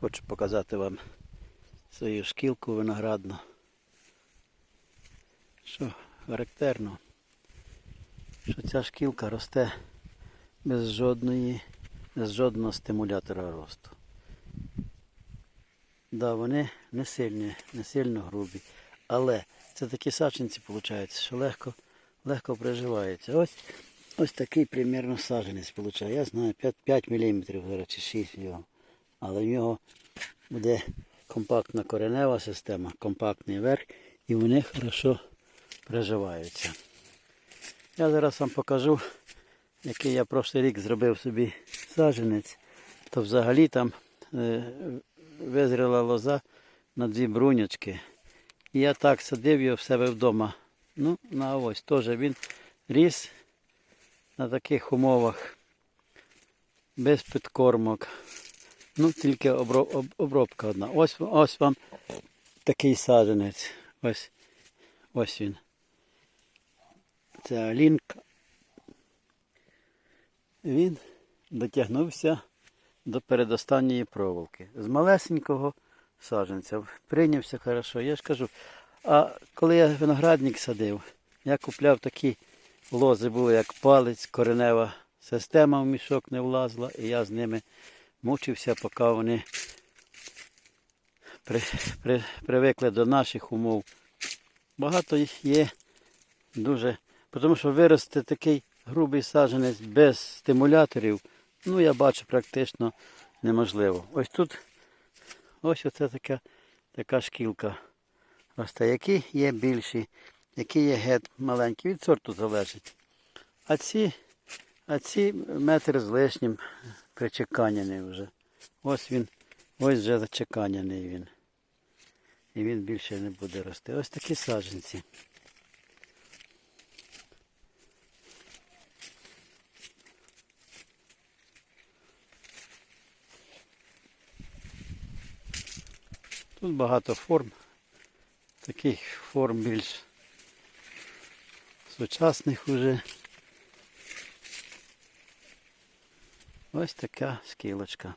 Хочу показати вам свою шкілку виноградну. Що характерно, що ця шкілка росте без жодної, без жодного стимулятора росту. Да, вони не сильні, не сильно грубі. Але це такі саджанці, виходить, що легко, легко приживаються. Ось, ось такий примірно саджанець виходить. Я знаю 5, 5 мм зараз чи 6 його. Але в нього буде компактна коренева система, компактний верх, і вони хорошо приживаються. Я зараз вам покажу, який я прошлий рік зробив собі саджанець. То взагалі там е, визріла лоза на дві брунячки. І я так садив його в себе вдома. Ну, на ось теж він ріс на таких умовах, без підкормок. Ну, тільки обробка одна. Ось, ось вам такий саджанець. Ось, ось він. Це Алінка. Він дотягнувся до передостанньої проволоки. З малесенького саджанця. Прийнявся хорошо. Я ж кажу, а коли я виноградник садив, я купляв такі лози, були як палець, коренева система в мішок не влазила, і я з ними мучився, поки вони при, при, привикли до наших умов. Багато їх є дуже. Тому що вирости такий грубий саджанець без стимуляторів, ну я бачу практично неможливо. Ось тут ось оце така, така шкілка росте. Які є більші, які є гет маленькі, від сорту залежить. А ці, а ці метр з лишнім причеканяний вже. Ось він, ось вже зачеканяний він. І він більше не буде рости. Ось такі саджанці. Тут багато форм. Таких форм більш сучасних уже. Ось така скілочка.